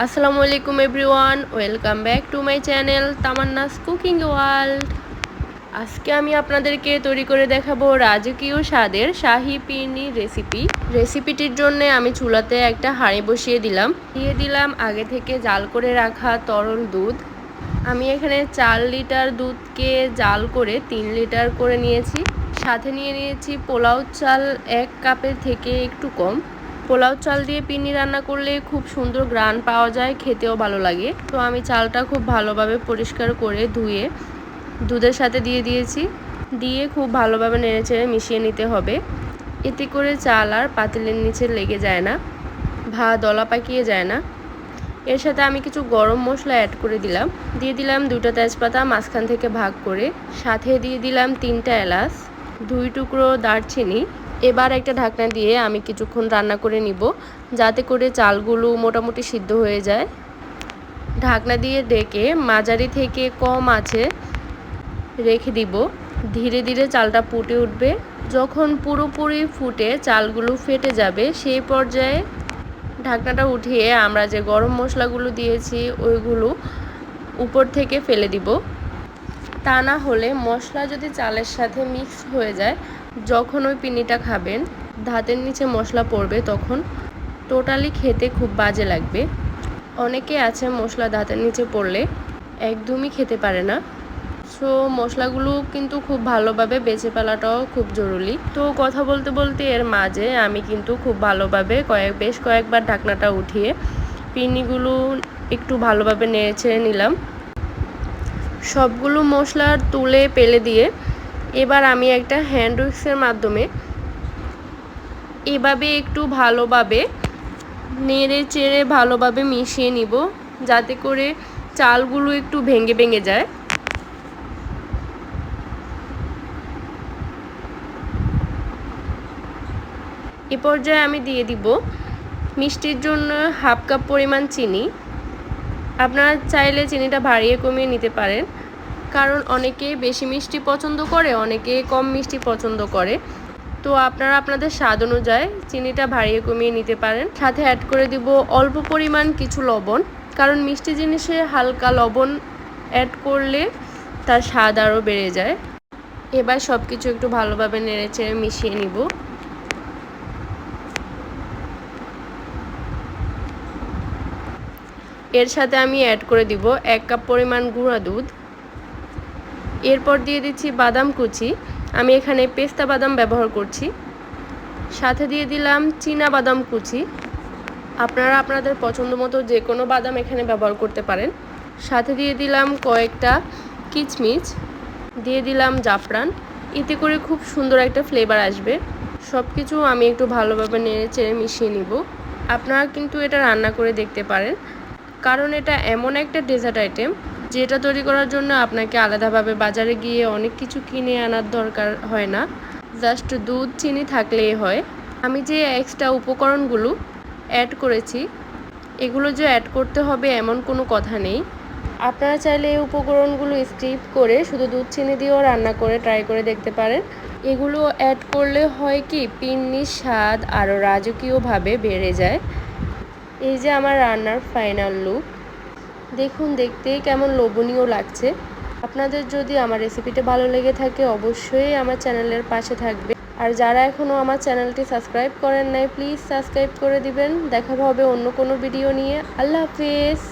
আসসালামু আলাইকুম everyone, welcome back to my channel Tamanna's cooking world. আজকে আমি আপনাদেরকে তৈরি করে দেখাবো রাজকীয় স্বাদের শাহি পিরনি রেসিপি। রেসিপিটির জন্য আমি চুলাতে একটা হাঁড়ি বসিয়ে দিলাম। দিয়ে দিলাম আগে থেকে জাল করে রাখা তরল দুধ। আমি এখানে চার লিটার দুধকে জাল করে তিন লিটার করে নিয়েছি। সাথে নিয়ে নিয়েছি পোলাও চাল এক কাপের থেকে একটু কম। পোলাও চাল দিয়ে পিনি রান্না করলে খুব সুন্দর গ্রান পাওয়া যায়, খেতেও ভালো লাগে। তো আমি চালটা খুব ভালোভাবে পরিষ্কার করে ধুয়ে দুধের সাথে দিয়ে দিয়েছি। দিয়ে খুব ভালোভাবে নেড়েচেড়ে মিশিয়ে নিতে হবে। এতে করে চাল আর পাতিলের নিচে লেগে যায় না, ভা দলা পাকিয়ে যায় না। এর সাথে আমি কিছু গরম মশলা অ্যাড করে দিলাম। দিয়ে দিলাম দুটো তেজপাতা মাঝখান থেকে ভাগ করে। সাথে দিয়ে দিলাম তিনটা এলাচ, দুই টুকরো দারচিনি এবার একটা ঢাকনা দিয়ে আমি কিছুক্ষণ রান্না করে নিব, যাতে করে চালগুলো মোটামুটি সিদ্ধ হয়ে যায়। ঢাকনা দিয়ে ডেকে মাঝারি থেকে কম আছে রেখে দিব। ধীরে ধীরে চালটা ফুটে উঠবে। যখন পুরোপুরি ফুটে চালগুলো ফেটে যাবে, সেই পর্যায়ে ঢাকনাটা উঠিয়ে আমরা যে গরম মশলাগুলো দিয়েছি, ওইগুলো উপর থেকে ফেলে দিব। তা না হলে মশলা যদি চালের সাথে মিক্স হয়ে যায়, যখন ওই পিনিটা খাবেন, ধাতের নিচে মশলা পড়বে তখন টোটালি খেতে খুব বাজে লাগবে। অনেকে আছে মশলা ধাতের নিচে পড়লে একদমই খেতে পারে না। সো মশলাগুলো কিন্তু খুব ভালোভাবে বেছে ফেলাটাও খুব জরুরি। তো কথা বলতে বলতে এর মাঝে আমি কিন্তু খুব ভালোভাবে কয়েক, বেশ কয়েকবার ঢাকনাটা উঠিয়ে পিনিগুলো একটু ভালোভাবে নেড়ে ছেড়ে নিলাম। সবগুলো মশলা তুলে পেলে দিয়ে এবার আমি একটা হ্যান্ড উইক্সের মাধ্যমে এভাবে একটু ভালোভাবে নেড়ে চেড়ে ভালোভাবে মিশিয়ে নিব, যাতে করে চালগুলো একটু ভেঙে ভেঙে যায়। এ পর্যায়ে আমি দিয়ে দিব মিষ্টির জন্য হাফ কাপ পরিমাণ চিনি। আপনারা চাইলে চিনিটা বাড়িয়ে কমিয়ে নিতে পারেন। কারণ অনেকে বেশি মিষ্টি পছন্দ করে, অনেকে কম মিষ্টি পছন্দ করে। তো আপনারা আপনাদের স্বাদ অনুযায়ী চিনিটা বাড়িয়ে কমিয়ে নিতে পারেন। সাথে অ্যাড করে দিব অল্প পরিমাণ কিছু লবণ। কারণ মিষ্টি জিনিসে হালকা লবণ অ্যাড করলে তার স্বাদ আরও বেড়ে যায়। এবার সব কিছু একটু ভালোভাবে নেড়ে চেড়ে মিশিয়ে নিব। এর সাথে আমি অ্যাড করে দিব এক কাপ পরিমাণ গুঁড়া দুধ। এরপর দিয়ে দিচ্ছি বাদাম কুচি। আমি এখানে পেস্তা বাদাম ব্যবহার করছি। সাথে দিয়ে দিলাম চীনা বাদাম কুচি। আপনারা আপনাদের পছন্দ মতো যে কোনো বাদাম এখানে ব্যবহার করতে পারেন। সাথে দিয়ে দিলাম কয়েকটা কিচমিচ। দিয়ে দিলাম জাফরান। এতে করে খুব সুন্দর একটা ফ্লেভার আসবে। সব কিছু আমি একটু ভালোভাবে নেড়ে চেড়ে মিশিয়ে নিব। আপনারা কিন্তু এটা রান্না করে দেখতে পারেন। কারণ এটা এমন একটা ডেজার্ট আইটেম যেটা তৈরি করার জন্য আপনাকে আলাদাভাবে বাজারে গিয়ে অনেক কিছু কিনে আনার দরকার হয় না। জাস্ট দুধ, চিনি থাকলেই হয়। আমি যে এক্সট্রা উপকরণগুলো অ্যাড করেছি, এগুলো যে অ্যাড করতে হবে এমন কোনো কথা নেই। আপনারা চাইলে এই উপকরণগুলো স্কিপ করে শুধু দুধ, চিনি দিয়েও রান্না করে ট্রাই করে দেখতে পারেন। এগুলো অ্যাড করলে হয় কি, পিন্নির স্বাদ আরও রাজকীয়ভাবে বেড়ে যায়। এই যে আমার রান্নার ফাইনাল লুক দেখুন দেখতে কেমন লোভনীয় লাগছে। আপনাদের যদি আমার রেসিপিটা ভালো লেগে থাকে, অবশ্যই আমার চ্যানেলের পাশে থাকবে। আর যারা এখনও আমার চ্যানেলটি সাবস্ক্রাইব করেন নাই প্লিজ সাবস্ক্রাইব করে দিবেন। দেখা হবে অন্য কোনো ভিডিও নিয়ে। আল্লাহ হাফিজ!